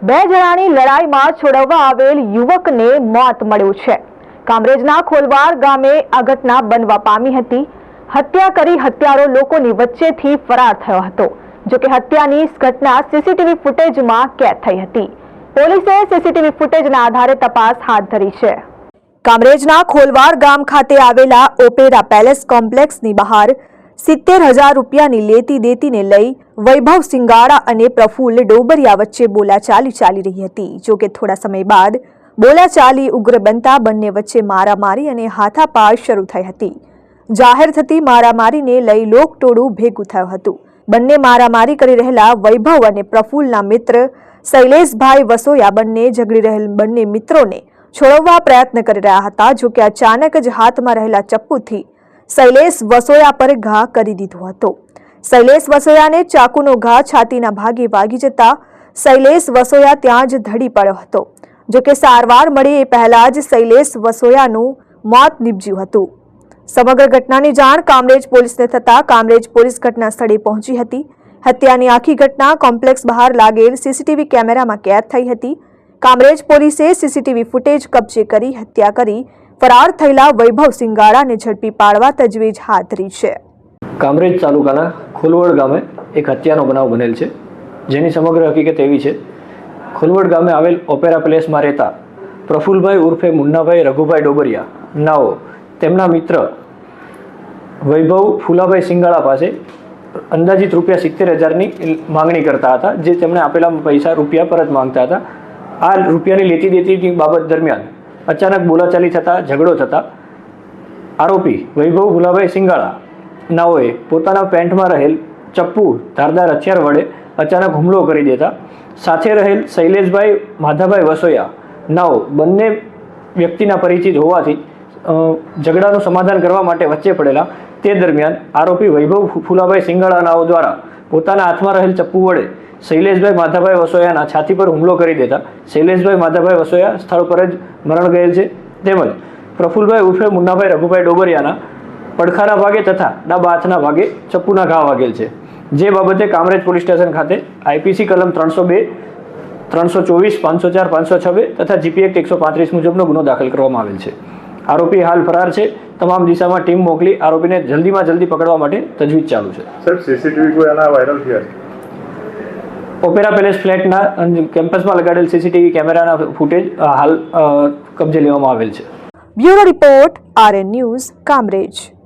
બે જણાની લડાઈમાં છોડાવવા આવેલ યુવકને મોત મળ્યું છે. કામરેજના ખોલવાર ગામે આ ઘટના બનવા પામી હતી. હત્યા કરી હત્યારો લોકોની વચ્ચેથી ફરાર થયો હતો જોકે હત્યાની ઘટના સીસીટીવી ફૂટેજમાં કેદ થઈ હતી. પોલીસે સીસીટીવી ફૂટેજના આધારે તપાસ હાથ ધરી છે. કામરેજના ખોલવાર ગામ ખાતે આવેલા ઓપેરા પેલેસ કોમ્પ્લેક્સની બહાર સિત્તેર હજાર રૂપિયાની લેતી દેતીને લઈ વૈભવ સિંગાળા અને પ્રફુલ્લ ડોબરિયા વચ્ચે બોલાચાલી ચાલી રહી હતી. જોકે થોડા સમય બાદ બોલાચાલી ઉગ્ર બનતા બંને વચ્ચે મારામારી અને હાથાપાર શરૂ થઈ હતી. જાહેર થતી મારામારીને લઈ લોકટોળું ભેગું થયું હતું. બંને મારામારી કરી રહેલા વૈભવ અને પ્રફુલના મિત્ર શૈલેષભાઈ વસોયા બંને ઝઘડી રહેલ બંને મિત્રોને છોડવવા પ્રયત્ન કરી રહ્યા હતા. જોકે અચાનક જ હાથમાં રહેલા ચપ્પુથી શૈલેષ વસોયા પર ઘા કરી દીધો હતો. શૈલેષ વસોયાને ચાકુનો ઘા છાતીના ભાગે વાગી જતા શૈલેષ વસોયા ત્યાં જ ધડી પડ્યો હતો. જોકે સારવાર મળી એ પહેલાં જ શૈલેષ વસોયાનું મોત નીપજ્યું હતું. સમગ્ર ઘટનાની જાણ કામરેજ પોલીસને થતાં કામરેજ પોલીસ ઘટના સ્થળે પહોંચી હતી. હત્યાની આખી ઘટના કોમ્પ્લેક્સ બહાર લાગેલ સીસીટીવી કેમેરામાં કેદ થઈ હતી. કામરેજ પોલીસે સીસીટીવી ફૂટેજ કબજે કરી હત્યા કરી ફરાર થયેલા વૈભવ સિંગાડાને ઝડપી પાડવા તજવીજ હાથ ધરી છે. કામરેજ તાલુકાના ખુલવડ ગામે એક હત્યાનો બનાવ બનેલ છે. જેની સમગ્ર હકીકત એવી છે. ખુલવડ ગામે આવેલ ઓપેરા પ્લેસમાં રહેતા પ્રફુલભાઈ ઉર્ફે મુન્નાભાઈ રઘુભાઈ ડોબરિયા નાઓ, તેમના મિત્ર વૈભવ ફુલાભાઈ સિંગાળા પાસે અંદાજિત રૂપિયા સિત્તેર હજારની માંગણી કરતા હતા, જે તેમણે આપેલા પૈસા રૂપિયા પરત માંગતા હતા. આ રૂપિયાની લેતી દેતીની બાબત દરમિયાન અચાનક બોલાચાલી થતાં, ઝઘડો થતાં, આરોપી વૈભવ ભુલાભાઈ સિંગાળા નાઓએ પોતાના પેન્ટમાં રહેલ ચપ્પુ ધારદાર હથિયાર વડે અચાનક હુમલો કરી દેતા, સાથે રહેલ શૈલેષભાઈ માધાભાઈ વસોયા નાઓ બંને વ્યક્તિના પરિચિત હોવાથી ઝઘડાનું સમાધાન કરવા માટે વચ્ચે પડેલા તે દરમિયાન આરોપી વૈભવ ફુલાભાઈ સિંગાળા નાઓ દ્વારા પોતાના હાથમાં રહેલ ચપ્પુ વડે શૈલેષભાઈ માધાભાઈ વસોયાના છાતી પર હુમલો કરી દેતા શૈલેષભાઈ માધાભાઈ વસોયા સ્થળ પર જ મરણ ગયેલ છે. તેમજ પ્રફુલભાઈ ઉર્ફે મુન્નાભાઈ રઘુભાઈ ડોબરિયાના પડખાના ભાગે તથા ડાબા હાથના ભાગે ચપ્પુના ઘા વાગેલ છે. જે બાબતે કામરેજ પોલીસ સ્ટેશન ખાતે આઈપીસી કલમ ત્રણસો બે, ત્રણસો ચોવીસ, પાંચસો ચાર, પાંચસો છવ્વે તથા જીપી એક્ટ એકસો પાંત્રીસ મુજબનો ગુનો દાખલ કરવામાં આવેલ છે. આરોપી હાલ ફરાર છે. તમામ દિશામાં ટીમ મોકલી આરોપીને જલ્દીમાં જલ્દી પકડવા માટે તજવીજ ચાલુ છે. સર સીસીટીવી કોઈ વાયરલ થયા છે? ઓપેરા પેલેસ ફ્લેટના કેમ્પસમાં લગાડેલ સીસીટીવી કેમેરાના ફૂટેજ હાલ કબજે લેવામાં આવેલ છે. Bureau report, RN news, Kamrej.